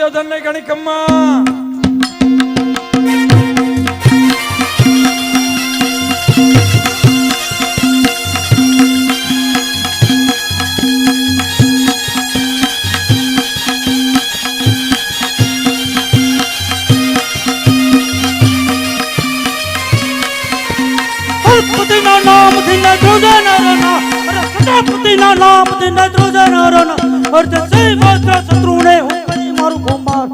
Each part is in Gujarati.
દુર્યોધન ને ઘણી કમ્મા પતિના નામથી ન ધ્રુજન રણા અરે પ્રજાપતિના નામથી ન ધ્રુજન રણા અર્ધ સૈ વસ્ત્ર શત્રુને કરી મારું કુંભાર.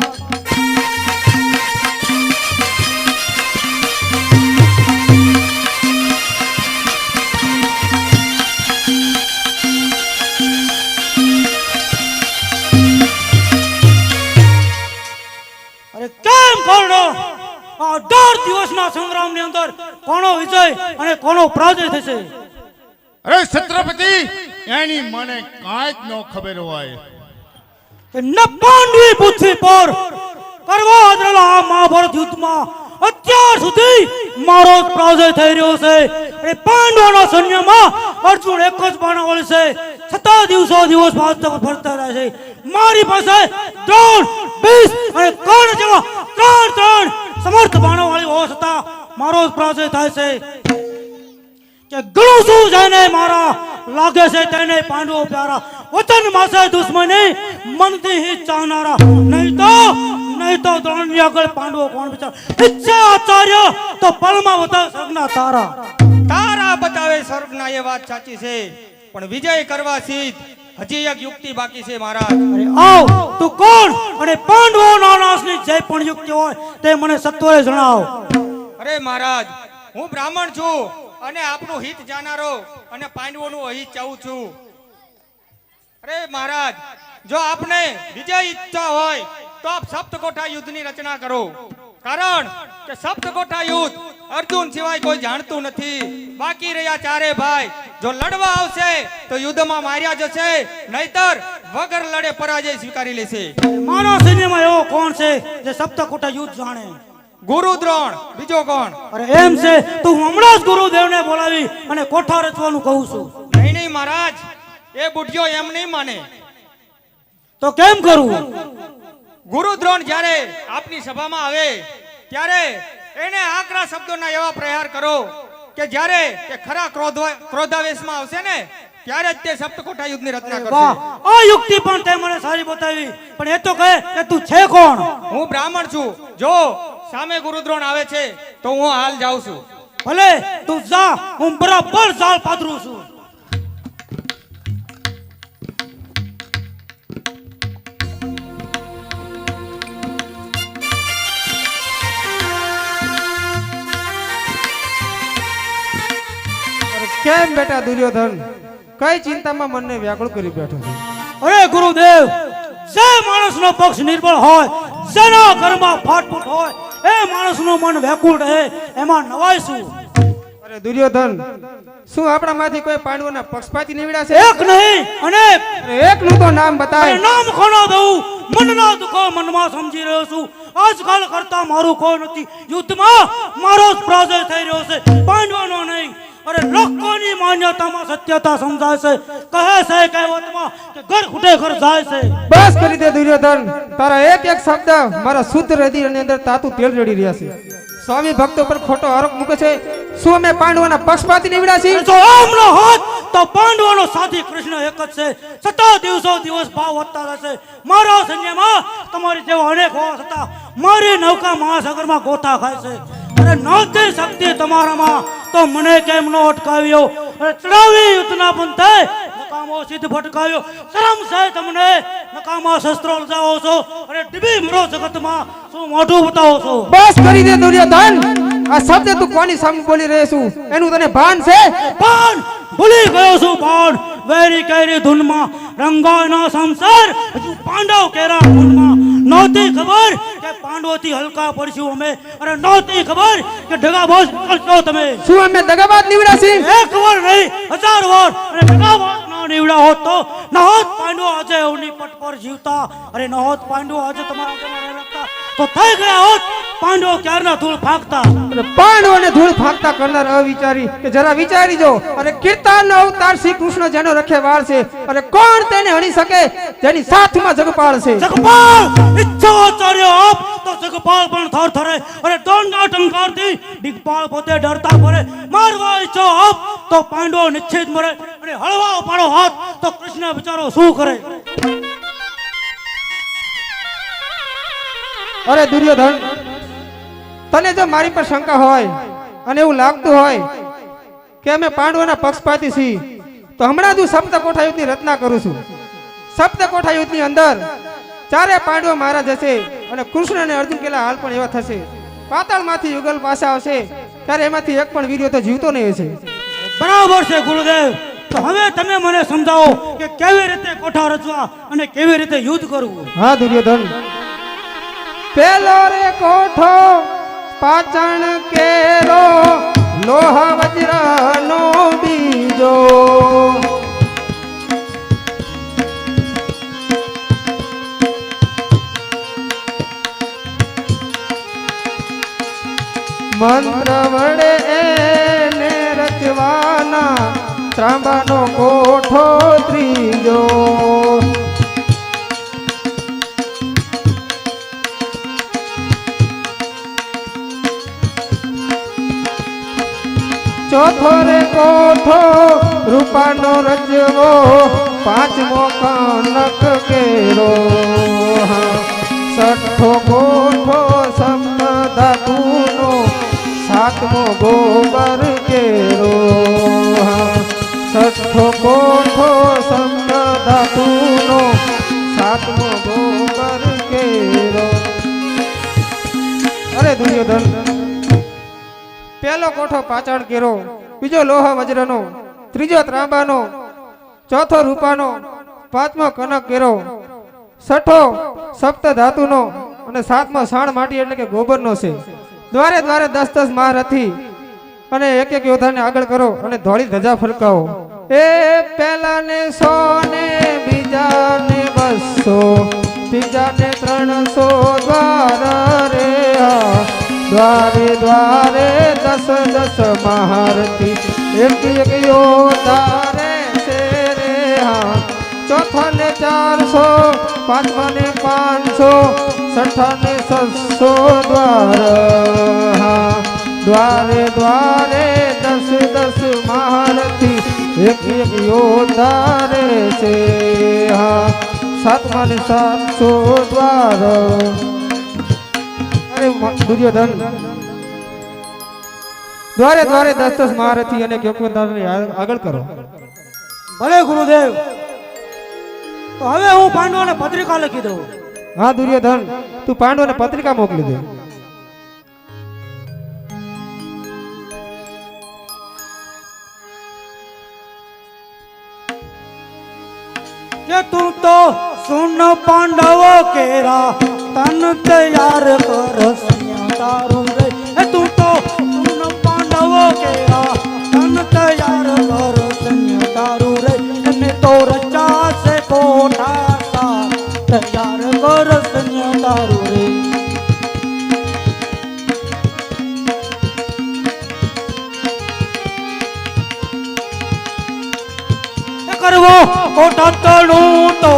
અઢાર દિવસના સંગ્રામની અંદર કોનો વિજય અને કોનો પરાજય થશે? અરે છત્રપતિ, એની મને કાંઈ જ ન ખબર હોય. કે ન પાંડવી પૃથ્વી પર કરવા આ મહાભારત યુદ્ધમાં અત્યાર સુધી મારો પરાજય થઈ રહ્યો છે. અને પાંડવોના સૈન્યમાં અર્જુન એક જ બાણાવળ છે. છતાં દિવસો દિવસ વાસ્તવ ફરતા રહે છે. મારી પાસે ત્રણ ભીષ અને કર્ણ ત્રણ ત્રણ સમર્થ બાણાવાળી હોવા છતાં મારો પરાજય થાય છે. કે ગળું શું જેને મારા લાગે છે તેને પાંડવો પ્યારા. વચન માસે દુશ્મની મનથી ચાહનારા નહીં તો નહીં તો દ્રોણની આગળ પાંડવો કોણ બચાવ ઈચ્છા આચાર્ય તો પળમાં વધારે સગના તારા. તારા બતાવે સ્વર્ગના એ વાત સાચી છે. પણ વિજય કરવા સીધ હજી એક યુક્તિ બાકી છે મહારાજ. અરે આવ તું કોણ? અને પાંડવો નાનાસની જે પણ યુક્તિ હોય તે મને સત્વરે જણાવ. અરે મહારાજ હું બ્રાહ્મણ છું અને આપનું હિત જાનારો અને પાંડવોનું અહિત ચાહું છું. અરે મહારાજ જો આપને વિજય ઈચ્છા હોય તો આપ સપ્તકોઠા યુદ્ધની રચના કરો. કારણ કે સપ્તકોઠા યુદ્ધ અર્જુન સિવાય કોઈ જાણતું નથી. બાકી રહ્યા ચારે ભાઈ. જો લડવા આવશે તો યુદ્ધમાં માર્યા જશે નહીતર વગર લડે પરાજય સ્વીકારી લેશે. માનો સિનેમા એવો કોણ છે જે સપ્તકોઠા યુદ્ધ જાણે? ગુરુ દ્રોણ બીજો કોણ? અરે એમ છે તું હમણાં જ ગુરુદેવને બોલાવી અને કોઠા રચવાનું કહું છું. નહીં નહીં મહારાજ. એ બુઢિયો એમ નહીં માને. તો કેમ કરવું ગુરુ દ્રોણ જ્યારે આપની સભામાં આવે ત્યારે એને આકરા શબ્દોના એવા પ્રહાર કરો કે જ્યારે તે ખરા ક્રોધ ક્રોધાવેશમાં આવશે ને ત્યારે જ તે સપ્તકોઠા યુદ્ધની રચના કરશે. આ યુક્તિ પણ તે મને સારી બતાવી. પણ એ તો કહે કે તું છે કોણ? હું બ્રાહ્મણ છું. જો સામે ગુરુ દ્રોણ આવે છે તો હું હાલ જાઉં છું. ભલે તું જા હું બરાબર જાળ પાથરું છું. કેમ બેટા દુર્યોધન? કઈ ચિંતામાં મનને વ્યાકુળ કરી બેઠો છે? અરે ગુરુદેવ જે માણસનો પક્ષ નિર્બળ હોય જેના ઘરમાં ફાટફૂટ હોય એ માણસનું મન વ્યાકુળ રહે એમાં નવાય શું? અરે દુર્યોધન શું આપણામાંથી કોઈ પાંડવોના પક્ષપાતી નીવડ્યા છે? એક નહીં અનેક. એક નું તો નામ બતાય. નામ ખોનો દઉં. મનના દુખો મનમાં સમજી રહ્યો છું. આજકાલ કરતા મારું કોઈ નથી. યુદ્ધમાં મારો જ પરાજય થઈ રહ્યો છે. પાંડવાનો નહીં. અરે લોકોની માન્યતામાં સત્યતા સમજાય છે. કહે છે કહેવતમાં કે ઘર ખૂટે ઘર જાય છે. બસ કરી દે દુર્યોધન. તારા એક એક શબ્દ મારા શુદ્ધ હૃદયની અંદર તાતું તેલ રેડી રહ્યા છે. સ્વામી ભક્તો પર ખોટો આરોપ મૂકે છે. શું અમે પાંડવોના પક્ષપાતી નીવડ્યા છીએ? જો આમ ન હોત તો પાંડવોનો સાથી કૃષ્ણ એક જ છે. છતાં દિવસો દિવસ ભાવ વધતા રહેશે મારા સૈન્યમાં તમારી જેવો અનેક હોવા છતાં મારી નૌકા મહાસાગરમાં ગોતા ખાય છે. અને નવતી શક્તિ તમારામાં તો મને કેમ નો અટકાવ્યો? ચડાવી યુદ્ધના પંથે નકામો સિદ્ધ ભટકાવ્યો. શરમ છે તમને? નકામા શસ્ત્રો લજાવો છો? અને ડીબી મરો જગતમાં શું મોઢું બતાવો છો? બસ કરી દે દુર્યોધન. આ શબ્દ તું કોની સામે બોલી રહ્યો છું? એનું તને ભાન છે? ભાન! ભૂલી ગયો છું ભાન. વેરી કેરી ધૂનમાં રંગાનો સંસાર. હજુ પાંડવ કેરા ધૂનમાં. નહોતી ખબર કે પાંડવોથી હલકા પડશું અમે. અને નહોતી ખબર કે ઢગાબાજ નીકળશો તમે? શું અમે દગાબાદ નીવડ્યા છીએ એક વાર નહીં. હજાર વાર. અને ઢગાબાજ ના નીવડા હોત તો નહોત પાંડવો આજે અવની પટ પર જીવતા. અરે નહોત પાંડવો આજે તમારા આગળ રહેતા તો થઈ ગયા હોત. પાંડવો ક્યારના ધૂળ ફાંકતા પાંડવોને ધૂળ ફાંકતા કરનાર અવિચારી કે જરા વિચારી જો અરે કીર્તનનો અવતાર શ્રી કૃષ્ણ જેનો રખે વાળ છે અને કોણ તેને હણી શકે? જેની સાથમાં જગપાળ છે. જગપાલ ઈચ્છાચાર્ય આપ તો જગપાળ પણ થર થરે. અને દોંડા ટંકારથી દિગપાલ પોતે ડરતા ફરે. મારવા ઈચ્છો આપ તો પાંડવો નિશ્ચિત મરે. અને હળવા પાડો હાથ તો કૃષ્ણ બિચારો શું કરે? અરે દુર્યોધન તને જો મારી પર શંકા હોય અને એવું લાગતું હોય કે અમે પાંડવોના પક્ષપાતી છીએ તો હમણાં જ હું સપ્ત કોઠા યુદ્ધની રચના કરું છું. સપ્ત કોઠા યુદ્ધની અંદર ચારે પાંડવો મારા જશે અને કૃષ્ણ અને અર્જુન કેલા હાલ પણ એવા થશે. પાતાળમાંથી યુગલ પાસે આવશે ત્યારે એમાંથી એક પણ વીર્યો તો જીવતો નહીં હશે. બરાબર છે ગુરુદેવ. તો હવે તમે મને સમજાવો કે કેવી રીતે કોઠા રચવા અને કેવી રીતે યુદ્ધ કરવું? હા દુર્યોધન. પેલો રે કોઠો પાચણ કેરો લોહ વજ્ર નો બીજો. મંત્ર વડે એને રચવાના ત્રાંબાનો કોઠો ત્રીજો. ચોથો રે કોઠો રૂપાનો રજવો પાંચમો કનક કેરો. છઠ્ઠો કોઠો સમધાતુનો સાતમો ગોબર કેરો. છઠ્ઠો કોઠો સમધાતુનો સાતમો ગોબર કેરો અરે દુર્યોધન પહેલો કોઠો પાછળ કેરો બીજો લોહ વજ્રનો, ત્રીજો ત્રાંબાનો, ચોથો રૂપાનો, પાંચમો કનક કેરો છઠ્ઠો સપ્ત ધાતુનો અને સાતમો સાણ માટી એટલે કે ગોબરનો છે દ્વારે દ્વારે દસ દસ મહારથી અને એક એક યોદ્ધાને આગળ કરો અને ધોળી ધજા ફરકાવો એ પહેલા ને સો ને બીજા ને બસો ત્રીજા ને ત્રણસો દ્વાર રે હા. દ્વારે દ્વારે દસ દસ મહારથી એક એક યોદ્ધા રે છે રે હા ચોથા ને ચારસો પાંચમા ને પાંચસો છઠ્ઠા ને છસો દ્વાર હા દ્વારે દ્વારે દસ દસ મહારથી એક એક યોદ્ધા રે છે હા સાતમા ને સાતસો દ્વાર અરે મ- દુર્યોધન દ્વારે દ્વારે દસ દસ મહારથી અને આગળ કરો. ભલે ગુરુદેવ. તો હવે હું પાંડવોને પત્રિકા લખી દઉં. હા દુર્યોધન તું પાંડવોને પત્રિકા મોકલી દે. કે તું તો સુન પાંડવો કેરા તન તૈયાર કર સૈયા તારું રે. હે તું તો સુન પાંડવો કેરા તન તૈયાર કર સૈયા તારું રે. અને તો રચા સે કોઠા સા તૈયાર કર સૈયા તારું રે. કરવો કોટા તળું તો.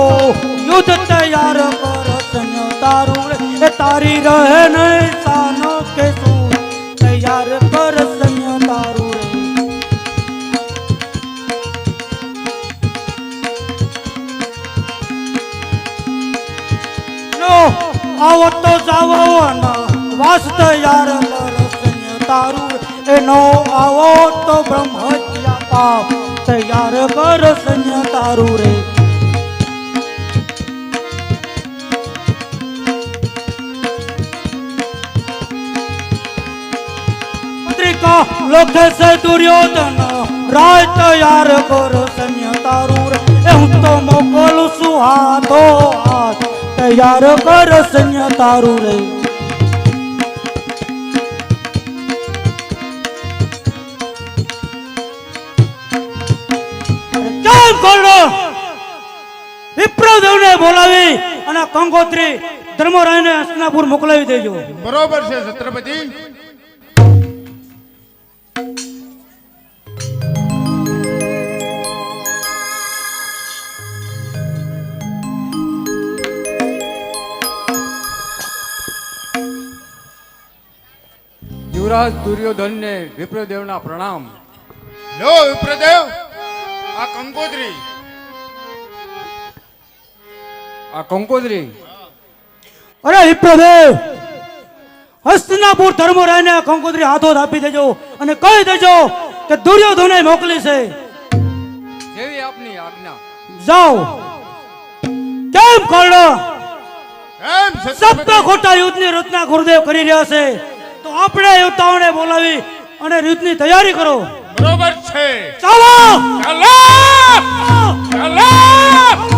યુદ્ધ તૈયાર કર સૈન્ય તારું તારી રહે નહીં આવો તો જાવો ના વાસ તૈયાર કર સૈન્ય તારું. રે. એ આવો તો બ્રહ્મ હત્યા પાપ તૈયાર કર સૈન્ય તારું રે. લખે દુર્યોધન રાજ તૈયાર કર સૈન્ય તારું રે. હું તો મોકલું છું તૈયાર કર સૈન્ય તારું રે. વિપ્રદેવને બોલાવી અને કંગોત્રી ધર્મરાયને હસ્તિનાપુર મોકલાવી દેજો. બરોબર છે છત્રપતિ. યુવરાજ દુર્યોધનને વિપ્રદેવના પ્રણામ. લો વિપ્રદેવ આ કંકોત્રી. આ કંકોત્રી. અરે વિપ્રદેવ હસ્તિનાપુર ધર્મરાયને આ કંકોત્રી હાથો આપી દેજો અને કહી દેજો કે દુર્યોધને મોકલી છે. જેવી આપની આજ્ઞા. જાઓ. કેમ કરડો એમ સપ્ત ખોટા યુદ્ધની રચના ગુરુદેવ કરી રહ્યા છે. તો આપણે યોદ્ધાઓને બોલાવી અને યુદ્ધની તૈયારી કરો. બરોબર છે. ચાલો! ચાલો! ચાલો!